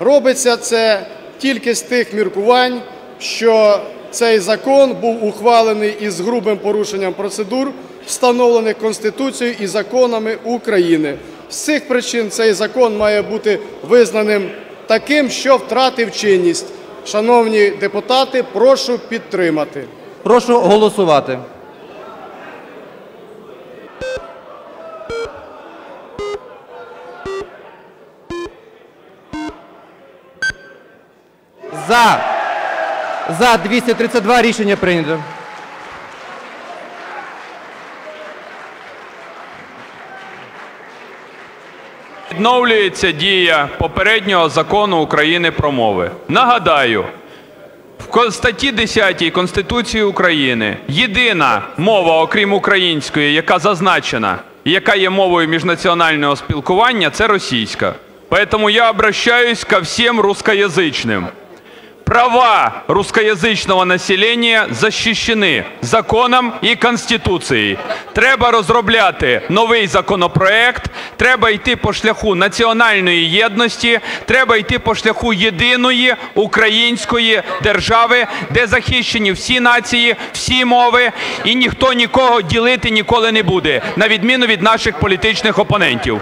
Робиться це тільки з тих міркувань, що цей закон був ухвалений із грубим порушенням процедур, встановлених Конституцією і законами України. З цих причин цей закон має бути визнаним таким, що втратив чинність. Шановні депутати, прошу підтримати. Прошу голосувати. За. За 232 рішення прийнято. Відновлюється дія попереднього закону України про мови. Нагадаю, в ко- статті 10 Конституції України єдина мова, окрім української, яка зазначена, і яка є мовою міжнаціонального спілкування, це російська. Поэтому я обращаюсь ко всем русскоязычным. Права русскоязычного населения защищені законом і Конституцією. Треба розробляти новий законопроект, треба йти по шляху національної єдності, треба йти по шляху єдиної української держави, де захищені всі нації, всі мови, і ніхто нікого ділити ніколи не буде, на відміну від наших політичних опонентів.